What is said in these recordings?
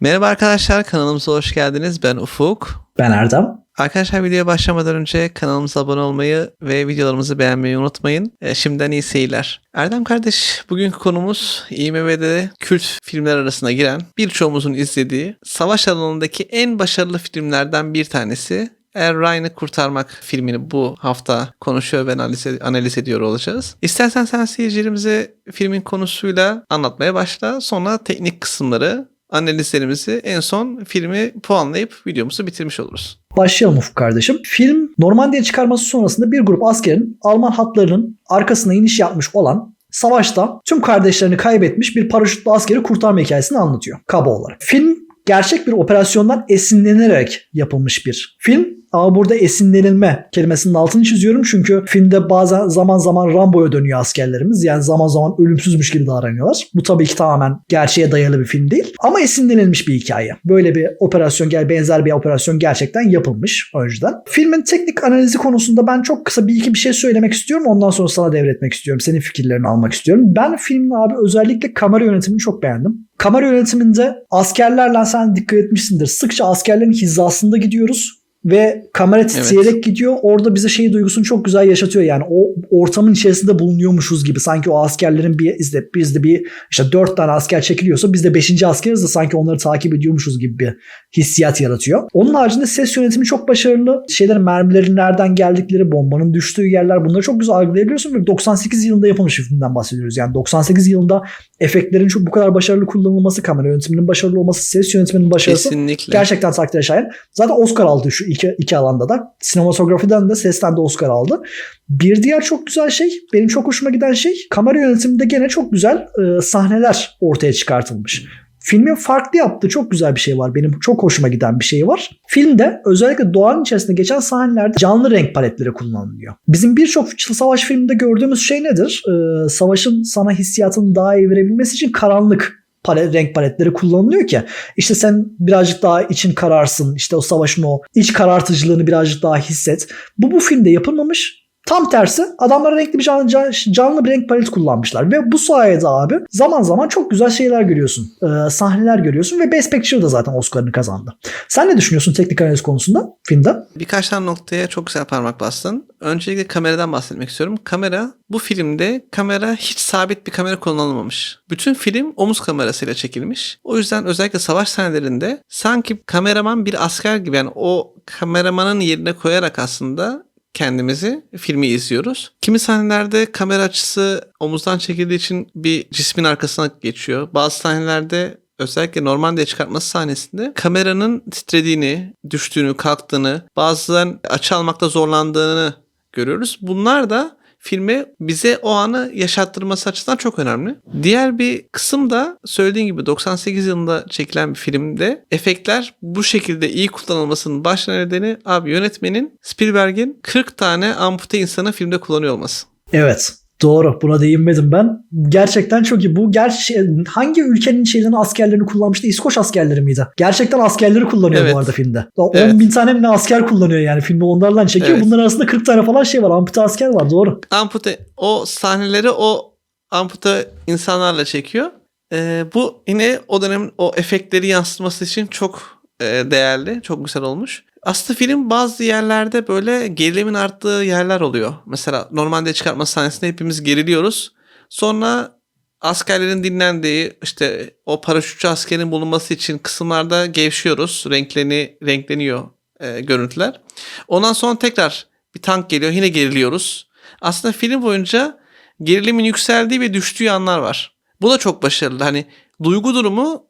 Merhaba arkadaşlar kanalımıza hoş geldiniz. Ben Ufuk. Ben Erdem. Arkadaşlar videoya başlamadan önce kanalımıza abone olmayı ve videolarımızı beğenmeyi unutmayın. E, şimdiden iyi seyirler. Erdem kardeş bugünkü konumuz IMDb'de kült filmler arasına giren birçoğumuzun izlediği savaş alanındaki en başarılı filmlerden bir tanesi Er Ryan'ı Kurtarmak filmini bu hafta konuşuyor ve analiz, analiz ediyor olacağız. İstersen sen seyircilerimize filmin konusuyla anlatmaya başla. Sonra teknik kısımları analizlerimizi en son filmi puanlayıp videomuzu bitirmiş oluruz. Başlayalım Ufuk kardeşim. Film Normandiya çıkarması sonrasında bir grup askerin Alman hatlarının arkasına iniş yapmış olan savaşta tüm kardeşlerini kaybetmiş bir paraşütlü askeri kurtarma hikayesini anlatıyor kaba olarak. Film gerçek bir operasyondan esinlenerek yapılmış bir film. Ama burada esinlenilme kelimesinin altını çiziyorum çünkü filmde bazen zaman zaman Rambo'ya dönüyor askerlerimiz. Yani zaman zaman ölümsüzmüş gibi davranıyorlar. Bu tabii ki tamamen gerçeğe dayalı bir film değil. Ama esinlenilmiş bir hikaye. Böyle bir operasyon benzer bir operasyon gerçekten yapılmış önceden. Filmin teknik analizi konusunda ben çok kısa bir iki bir şey söylemek istiyorum. Ondan sonra sana devretmek istiyorum. Senin fikirlerini almak istiyorum. Ben filmin abi özellikle kamera yönetimini çok beğendim. Kamera yönetiminde askerlerle sen dikkat etmişsindir. Sıkça askerlerin hizasında gidiyoruz ve kamera titreyerek evet. gidiyor. Orada bize şey duygusunu çok güzel yaşatıyor yani. O ortamın içerisinde bulunuyormuşuz gibi. Sanki o askerlerin bir izde bizde bir işte dört tane asker çekiliyorsa biz de beşinci askeriz de sanki onları takip ediyormuşuz gibi bir hissiyat yaratıyor. Onun haricinde ses yönetimi çok başarılı. Şeylerin mermilerin nereden geldikleri, bombanın düştüğü yerler bunları çok güzel algılayabiliyorsun. Ve 98 yılında yapılmış bir filmden bahsediyoruz. Yani 98 yılında efektlerin çok bu kadar başarılı kullanılması, kamera yönetiminin başarılı olması, ses yönetiminin başarısı Kesinlikle. gerçekten takdire şayan. Zaten Oscar aldı şu iki, iki alanda da. Sinematografiden de sesten de Oscar aldı. Bir diğer çok güzel şey, benim çok hoşuma giden şey kamera yönetiminde gene çok güzel e, sahneler ortaya çıkartılmış. Filmin farklı yaptığı çok güzel bir şey var. Benim çok hoşuma giden bir şey var. Filmde özellikle doğanın içerisinde geçen sahnelerde canlı renk paletleri kullanılıyor. Bizim birçok savaş filminde gördüğümüz şey nedir? Ee, savaşın sana hissiyatını daha iyi verebilmesi için karanlık palet, renk paletleri kullanılıyor ki işte sen birazcık daha için kararsın işte o savaşın o iç karartıcılığını birazcık daha hisset. Bu bu filmde yapılmamış Tam tersi adamlar renkli bir canlı, canlı bir renk paleti kullanmışlar. Ve bu sayede abi zaman zaman çok güzel şeyler görüyorsun. Ee, sahneler görüyorsun ve Best Picture da zaten Oscar'ını kazandı. Sen ne düşünüyorsun teknik analiz konusunda filmde? Birkaç tane noktaya çok güzel parmak bastın. Öncelikle kameradan bahsetmek istiyorum. Kamera bu filmde kamera hiç sabit bir kamera kullanılmamış. Bütün film omuz kamerasıyla çekilmiş. O yüzden özellikle savaş sahnelerinde sanki kameraman bir asker gibi yani o kameramanın yerine koyarak aslında kendimizi filmi izliyoruz. Kimi sahnelerde kamera açısı omuzdan çekildiği için bir cismin arkasına geçiyor. Bazı sahnelerde özellikle Normandiya çıkartması sahnesinde kameranın titrediğini, düştüğünü, kalktığını, bazen açı almakta zorlandığını görüyoruz. Bunlar da filme bize o anı yaşattırması açısından çok önemli. Diğer bir kısım da söylediğim gibi 98 yılında çekilen bir filmde efektler bu şekilde iyi kullanılmasının baş nedeni abi yönetmenin Spielberg'in 40 tane ampute insanı filmde kullanıyor olması. Evet. Doğru. Buna değinmedim ben. Gerçekten çok iyi. Bu gerçi hangi ülkenin şeylerini askerlerini kullanmıştı? İskoç askerleri miydi? Gerçekten askerleri kullanıyor evet. bu arada filmde. 10 evet. bin tane mi asker kullanıyor yani filmi onlarla çekiyor. Evet. Bunların arasında 40 tane falan şey var. Ampute asker var. Doğru. Ampute o sahneleri o ampute insanlarla çekiyor. Ee, bu yine o dönemin o efektleri yansıtması için çok e, değerli. Çok güzel olmuş. Aslında film bazı yerlerde böyle gerilimin arttığı yerler oluyor. Mesela normalde çıkartma sahnesinde hepimiz geriliyoruz. Sonra askerlerin dinlendiği işte o paraşütçü askerin bulunması için kısımlarda gevşiyoruz. Renkleni, renkleniyor e, görüntüler. Ondan sonra tekrar bir tank geliyor yine geriliyoruz. Aslında film boyunca gerilimin yükseldiği ve düştüğü anlar var. Bu da çok başarılı. Hani duygu durumu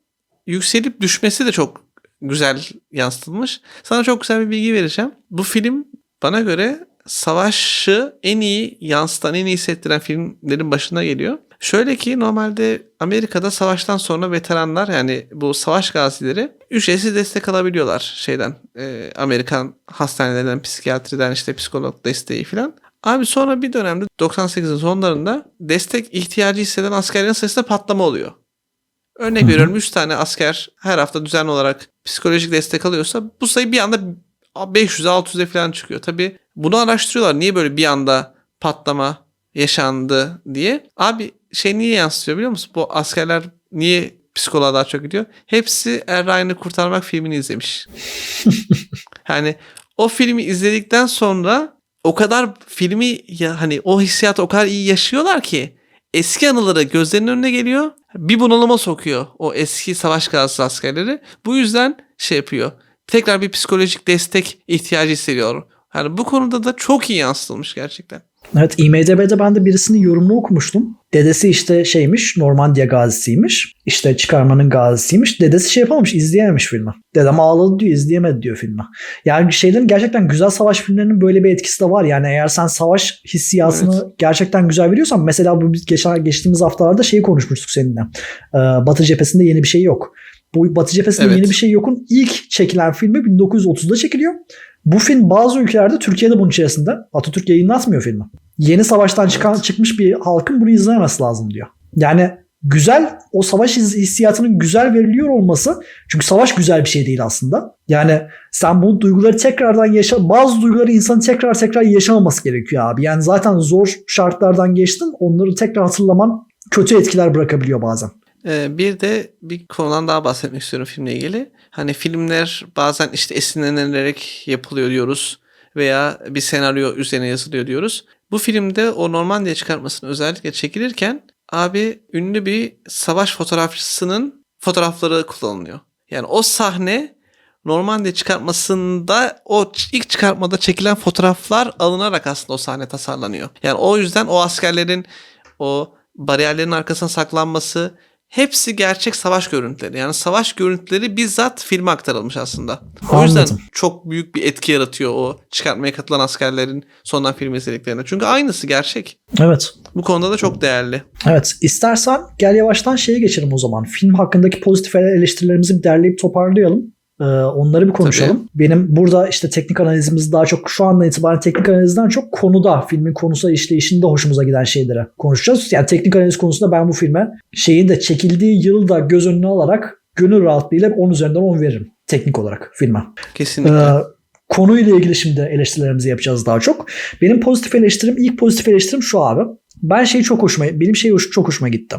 yükselip düşmesi de çok güzel yansıtılmış. Sana çok güzel bir bilgi vereceğim. Bu film bana göre savaşı en iyi yansıtan, en iyi hissettiren filmlerin başına geliyor. Şöyle ki normalde Amerika'da savaştan sonra veteranlar yani bu savaş gazileri ücretsiz destek alabiliyorlar şeyden e, Amerikan hastanelerinden, psikiyatriden işte psikolog desteği falan. Abi sonra bir dönemde 98'in sonlarında destek ihtiyacı hisseden askerlerin sayısında patlama oluyor. Örnek veriyorum 3 tane asker her hafta düzenli olarak psikolojik destek alıyorsa bu sayı bir anda 500'e 600'e falan çıkıyor. Tabi bunu araştırıyorlar. Niye böyle bir anda patlama yaşandı diye. Abi şey niye yansıtıyor biliyor musun? Bu askerler niye psikoloğa daha çok gidiyor. Hepsi Er Ryan'ı kurtarmak filmini izlemiş. yani o filmi izledikten sonra o kadar filmi ya hani o hissiyatı o kadar iyi yaşıyorlar ki eski anıları gözlerinin önüne geliyor. Bir bunalıma sokuyor o eski savaş gazisi askerleri. Bu yüzden şey yapıyor. Tekrar bir psikolojik destek ihtiyacı hissediyor. Yani bu konuda da çok iyi yansıtılmış gerçekten. Evet IMDB'de ben de birisinin yorumunu okumuştum. Dedesi işte şeymiş Normandiya gazisiymiş. İşte çıkarmanın gazisiymiş. Dedesi şey yapamamış izleyememiş filmi. Dedem ağladı diyor izleyemedi diyor filmi. Yani şeylerin gerçekten güzel savaş filmlerinin böyle bir etkisi de var. Yani eğer sen savaş hissiyatını gerçekten güzel veriyorsan mesela bu geçen, geçtiğimiz haftalarda şeyi konuşmuştuk seninle. Ee, Batı cephesinde yeni bir şey yok. Bu Batı cephesinde Evet. yeni bir şey yokun ilk çekilen filmi 1930'da çekiliyor. Bu film bazı ülkelerde Türkiye'de bunun içerisinde. Atatürk yayınlatmıyor filmi. Yeni savaştan çıkan çıkmış bir halkın bunu izlememesi lazım diyor. Yani güzel o savaş his- hissiyatının güzel veriliyor olması çünkü savaş güzel bir şey değil aslında. Yani sen bu duyguları tekrardan yaşa bazı duyguları insanın tekrar tekrar yaşamaması gerekiyor abi. Yani zaten zor şartlardan geçtin onları tekrar hatırlaman kötü etkiler bırakabiliyor bazen. Ee, bir de bir konudan daha bahsetmek istiyorum filmle ilgili. Hani filmler bazen işte esinlenilerek yapılıyor diyoruz veya bir senaryo üzerine yazılıyor diyoruz. Bu filmde o Normandiya çıkartmasını özellikle çekilirken abi ünlü bir savaş fotoğrafçısının fotoğrafları kullanılıyor. Yani o sahne Normandiya çıkartmasında o ilk çıkartmada çekilen fotoğraflar alınarak aslında o sahne tasarlanıyor. Yani o yüzden o askerlerin o bariyerlerin arkasına saklanması hepsi gerçek savaş görüntüleri. Yani savaş görüntüleri bizzat filme aktarılmış aslında. O yüzden çok büyük bir etki yaratıyor o çıkartmaya katılan askerlerin sondan film izlediklerine. Çünkü aynısı gerçek. Evet. Bu konuda da çok değerli. Evet. istersen gel yavaştan şeye geçelim o zaman. Film hakkındaki pozitif eleştirilerimizi bir derleyip toparlayalım. Ee, onları bir konuşalım. Benim burada işte teknik analizimiz daha çok şu andan itibaren teknik analizden çok konuda filmin konusu işleyişinde hoşumuza giden şeyleri konuşacağız. Yani teknik analiz konusunda ben bu filme şeyin de çekildiği yılı da göz önüne alarak gönül rahatlığıyla 10 üzerinden 10 veririm teknik olarak filme. Kesinlikle. Ee, konuyla ilgili şimdi eleştirilerimizi yapacağız daha çok. Benim pozitif eleştirim, ilk pozitif eleştirim şu abi. Ben şey çok hoşuma, benim şey çok hoşuma gitti.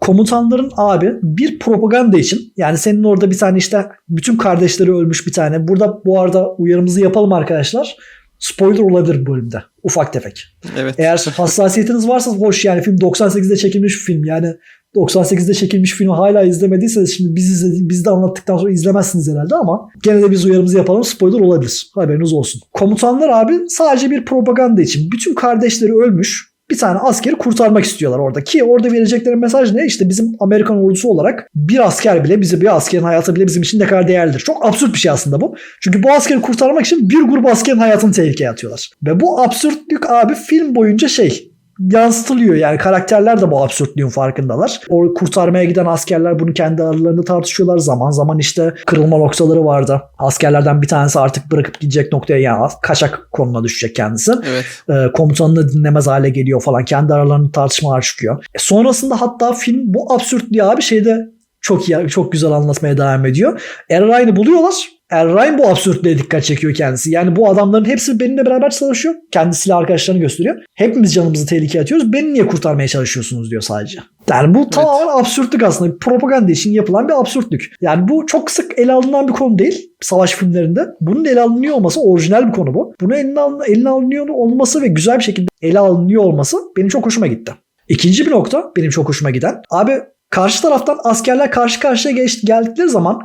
Komutanların abi bir propaganda için yani senin orada bir tane işte bütün kardeşleri ölmüş bir tane. Burada bu arada uyarımızı yapalım arkadaşlar. Spoiler olabilir bu bölümde. Ufak tefek. evet. Eğer hassasiyetiniz varsa hoş yani film 98'de çekilmiş bir film. Yani 98'de çekilmiş filmi hala izlemediyseniz şimdi biz izledi, biz de anlattıktan sonra izlemezsiniz herhalde ama gene de biz uyarımızı yapalım spoiler olabilir. Haberiniz olsun. Komutanlar abi sadece bir propaganda için bütün kardeşleri ölmüş bir tane askeri kurtarmak istiyorlar orada. Ki orada verecekleri mesaj ne? İşte bizim Amerikan ordusu olarak bir asker bile bize bir askerin hayatı bile bizim için ne kadar değerlidir. Çok absürt bir şey aslında bu. Çünkü bu askeri kurtarmak için bir grup askerin hayatını tehlikeye atıyorlar. Ve bu absürtlük abi film boyunca şey yansıtılıyor. Yani karakterler de bu absürtlüğün farkındalar. O kurtarmaya giden askerler bunu kendi aralarında tartışıyorlar. Zaman zaman işte kırılma noktaları vardı. Askerlerden bir tanesi artık bırakıp gidecek noktaya yani kaçak konuna düşecek kendisi. Evet. Ee, komutanını dinlemez hale geliyor falan. Kendi aralarında tartışmalar çıkıyor. E, sonrasında hatta film bu absürtlüğü abi şeyde çok iyi, çok güzel anlatmaya devam ediyor. Erray'ını buluyorlar. Errayn bu absürtlüğe dikkat çekiyor kendisi. Yani bu adamların hepsi benimle beraber çalışıyor. Kendisiyle arkadaşlarını gösteriyor. Hepimiz canımızı tehlikeye atıyoruz. Beni niye kurtarmaya çalışıyorsunuz diyor sadece. Yani bu tamamen absürtlük aslında. Propaganda için yapılan bir absürtlük. Yani bu çok sık ele alınan bir konu değil. Savaş filmlerinde. Bunun ele alınıyor olması orijinal bir konu bu. Bunu eline, alın, eline alınıyor olması ve güzel bir şekilde ele alınıyor olması benim çok hoşuma gitti. İkinci bir nokta benim çok hoşuma giden. Abi karşı taraftan askerler karşı karşıya geç, geldikleri zaman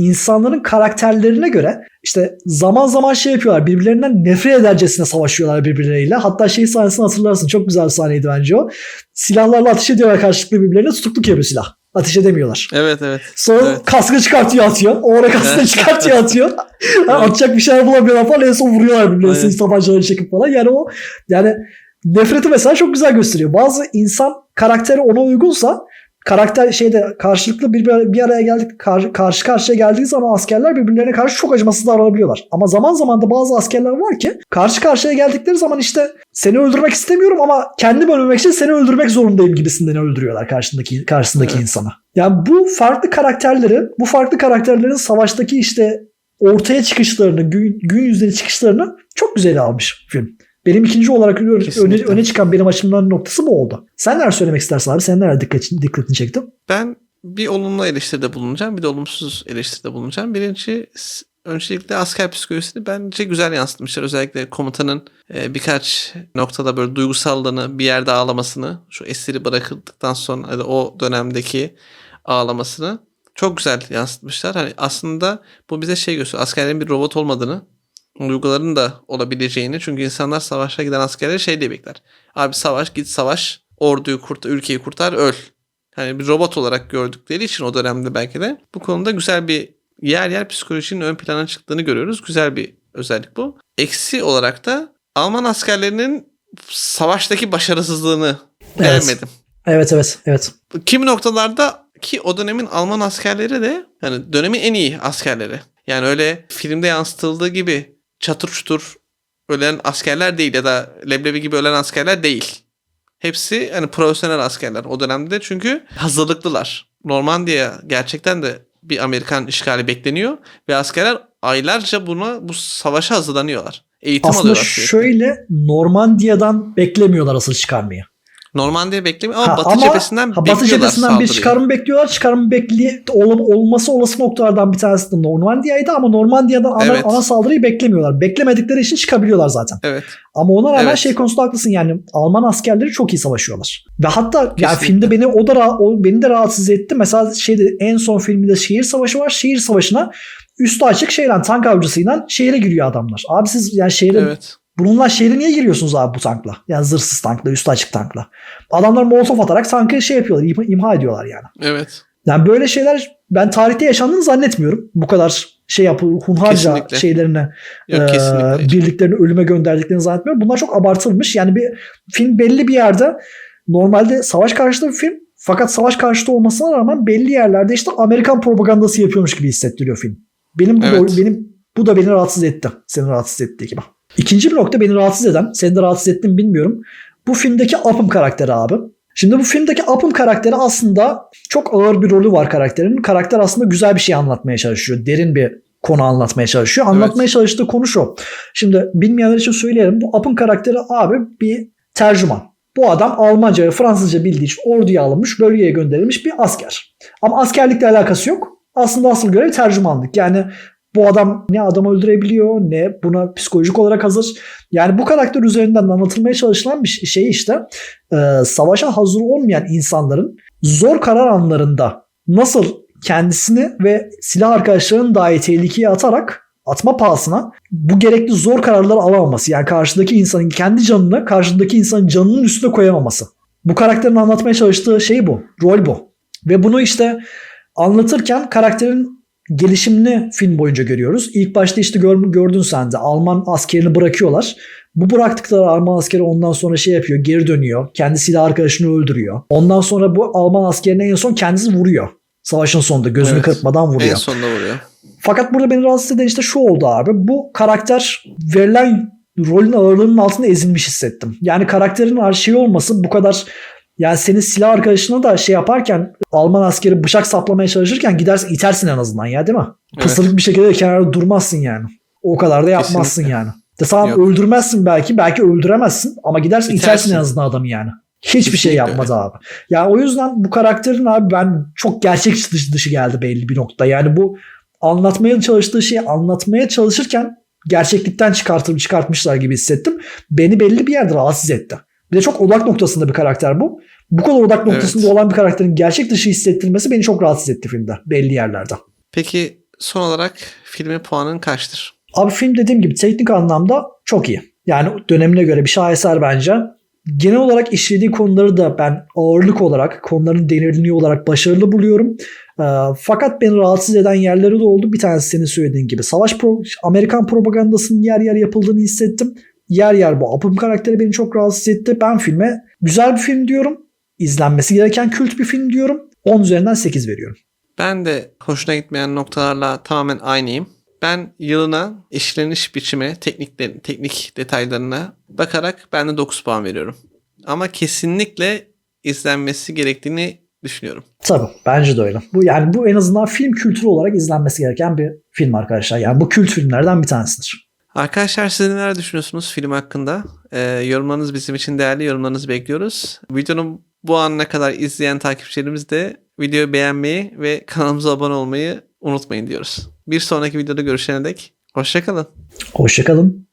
insanların karakterlerine göre işte zaman zaman şey yapıyorlar birbirlerinden nefret edercesine savaşıyorlar birbirleriyle. Hatta şey sahnesini hatırlarsın çok güzel bir sahneydi bence o. Silahlarla ateş ediyorlar karşılıklı birbirlerine tutukluk yapıyor silah. Ateş edemiyorlar. Evet evet. Sonra Evet. kaskı çıkartıyor atıyor. O ara kaskını çıkartıyor atıyor. Ha, Atacak bir şeyler bulamıyorlar falan en son vuruyorlar birbirlerine evet. tabancaları çekip falan. Yani o yani nefreti mesela çok güzel gösteriyor. Bazı insan karakteri ona uygunsa karakter şeyde karşılıklı bir, bir araya geldik kar- karşı karşıya geldiği zaman askerler birbirlerine karşı çok acımasız davranabiliyorlar. Ama zaman zaman da bazı askerler var ki karşı karşıya geldikleri zaman işte seni öldürmek istemiyorum ama kendim ölmemek için seni öldürmek zorundayım gibisinden öldürüyorlar karşındaki karşısındaki Evet. insana. Yani bu farklı karakterleri, bu farklı karakterlerin savaştaki işte ortaya çıkışlarını, gün, gün yüzüne çıkışlarını çok güzel almış film. Benim ikinci olarak öne, öne çıkan benim açımdan noktası bu oldu. Sen neler söylemek istersin abi? Sen neler dikkatini, dikkatini çekti? Ben bir olumlu eleştiride bulunacağım, bir de olumsuz eleştiride bulunacağım. Birinci öncelikle asker psikolojisini bence güzel yansıtmışlar. Özellikle komutanın e, birkaç noktada böyle duygusallığını, bir yerde ağlamasını, şu esiri bırakıldıktan sonra ya da o dönemdeki ağlamasını çok güzel yansıtmışlar. Hani aslında bu bize şey gösteriyor. Askerlerin bir robot olmadığını, duyguların da olabileceğini. Çünkü insanlar savaşa giden askerleri şey diye bekler. Abi savaş, git savaş, orduyu kurtar, ülkeyi kurtar, öl. Hani bir robot olarak gördükleri için o dönemde belki de bu konuda güzel bir yer yer psikolojinin ön plana çıktığını görüyoruz. Güzel bir özellik bu. Eksi olarak da Alman askerlerinin savaştaki başarısızlığını Evet. beğenmedim. Evet evet evet. Kimi noktalarda ki o dönemin Alman askerleri de yani dönemin en iyi askerleri. Yani öyle filmde yansıtıldığı gibi çatır çutur ölen askerler değil ya da leblebi gibi ölen askerler değil. Hepsi hani profesyonel askerler o dönemde çünkü hazırlıklılar. Normandiya gerçekten de bir Amerikan işgali bekleniyor ve askerler aylarca buna bu savaşa hazırlanıyorlar. Eğitim Aslında alıyorlar sürekli. şöyle Normandiya'dan beklemiyorlar asıl çıkarmayı. Normandiya beklemiyor ama Ha, Batı cephesinden ha, Batı cephesinden bir çıkarımı bekliyorlar. Çıkarımı bekli ol, olması olası noktalardan bir tanesi de Normandiya'ydı ama Normandiya'dan ana, Evet. ana saldırıyı beklemiyorlar. Beklemedikleri için çıkabiliyorlar zaten. Evet. Ama ona rağmen Evet. şey konusunda haklısın yani Alman askerleri çok iyi savaşıyorlar. Ve hatta yani Kesinlikle. filmde beni o da o, beni de rahatsız etti. Mesela şeyde en son filmde şehir savaşı var. Şehir savaşına üstü açık şeyle tank avcısıyla şehre giriyor adamlar. Abi siz yani şehre Evet. Bununla şehre niye giriyorsunuz abi bu tankla? Yani zırhsız tankla, üstü açık tankla. Adamlar molotof atarak tankı şey yapıyorlar, imha, imha ediyorlar yani. Evet. Yani böyle şeyler ben tarihte yaşandığını zannetmiyorum. Bu kadar şey yapı hunharca Kesinlikle. şeylerine Yok e, kesinlikle. birliklerini ölüme gönderdiklerini zannetmiyorum. Bunlar çok abartılmış. Yani bir film belli bir yerde normalde savaş karşıtı bir film fakat savaş karşıtı olmasına rağmen belli yerlerde işte Amerikan propagandası yapıyormuş gibi hissettiriyor film. Benim bu Evet. da, benim bu da beni rahatsız etti. Seni rahatsız ettiği gibi. İkinci bir nokta beni rahatsız eden, seni de rahatsız ettim bilmiyorum. Bu filmdeki Upham karakteri abi. Şimdi bu filmdeki Upham karakteri aslında çok ağır bir rolü var karakterinin. Karakter aslında güzel bir şey anlatmaya çalışıyor. Derin bir konu anlatmaya çalışıyor. Anlatmaya çalıştığı konu şu. Şimdi bilmeyenler için söyleyelim. Bu Upham karakteri abi bir tercüman. Bu adam Almanca ve Fransızca bildiği için orduya alınmış, bölgeye gönderilmiş bir asker. Ama askerlikle alakası yok. Aslında asıl görev tercümanlık. Yani bu adam ne adam öldürebiliyor ne buna psikolojik olarak hazır. Yani bu karakter üzerinden anlatılmaya çalışılan bir şey işte e, savaşa hazır olmayan insanların zor karar anlarında nasıl kendisini ve silah arkadaşlarını dahi tehlikeye atarak atma pahasına bu gerekli zor kararları alamaması. Yani karşıdaki insanın kendi canını karşıdaki insanın canının üstüne koyamaması. Bu karakterin anlatmaya çalıştığı şey bu. Rol bu. Ve bunu işte anlatırken karakterin gelişimini film boyunca görüyoruz. İlk başta işte gör, gördün sen de Alman askerini bırakıyorlar. Bu bıraktıkları Alman askeri ondan sonra şey yapıyor geri dönüyor. Kendi silah arkadaşını öldürüyor. Ondan sonra bu Alman askerine en son kendisi vuruyor. Savaşın sonunda gözünü Evet. kırpmadan vuruyor. En sonunda vuruyor. Fakat burada beni rahatsız eden işte şu oldu abi. Bu karakter verilen rolün ağırlığının altında ezilmiş hissettim. Yani karakterin her şey olması bu kadar yani senin silah arkadaşına da şey yaparken Alman askeri bıçak saplamaya çalışırken gidersin itersin en azından ya değil mi? Evet. Pısırık bir şekilde kenarda durmazsın yani. O kadar da yapmazsın Kesinlikle. yani. De tamam Yok. öldürmezsin belki belki öldüremezsin ama gidersin itersin, İtersin. en azından adamı yani. Hiçbir şey Kesinlikle yapmadı abi. Yani o yüzden bu karakterin abi ben çok gerçekçi dışı, dışı geldi belli bir nokta. Yani bu anlatmaya çalıştığı şeyi anlatmaya çalışırken gerçeklikten çıkartım çıkartmışlar gibi hissettim. Beni belli bir yerde rahatsız etti. Bir de çok odak noktasında bir karakter bu. Bu kadar odak noktasında Evet. olan bir karakterin gerçek dışı hissettirmesi beni çok rahatsız etti filmde belli yerlerde. Peki son olarak filmin puanın kaçtır? Abi film dediğim gibi teknik anlamda çok iyi. Yani dönemine göre bir şaheser bence. Genel olarak işlediği konuları da ben ağırlık olarak, konuların derinliği olarak başarılı buluyorum. Ee, fakat beni rahatsız eden yerleri de oldu. Bir tanesi senin söylediğin gibi. Savaş pro- Amerikan propagandasının yer yer yapıldığını hissettim. Yer yer bu Apım karakteri beni çok rahatsız etti. Ben filme güzel bir film diyorum. İzlenmesi gereken kült bir film diyorum. 10 üzerinden 8 veriyorum. Ben de hoşuna gitmeyen noktalarla tamamen aynıyım. Ben yılına işleniş biçimi, tekniklerin, teknik detaylarına bakarak ben de 9 puan veriyorum. Ama kesinlikle izlenmesi gerektiğini düşünüyorum. Tabii bence de öyle. Bu yani bu en azından film kültürü olarak izlenmesi gereken bir film arkadaşlar. Yani bu kült filmlerden bir tanesidir. Arkadaşlar siz neler düşünüyorsunuz film hakkında? Ee, yorumlarınız bizim için değerli. Yorumlarınızı bekliyoruz. Videonun Bu ana kadar izleyen takipçilerimiz de videoyu beğenmeyi ve kanalımıza abone olmayı unutmayın diyoruz. Bir sonraki videoda görüşene dek hoşçakalın. Hoşçakalın.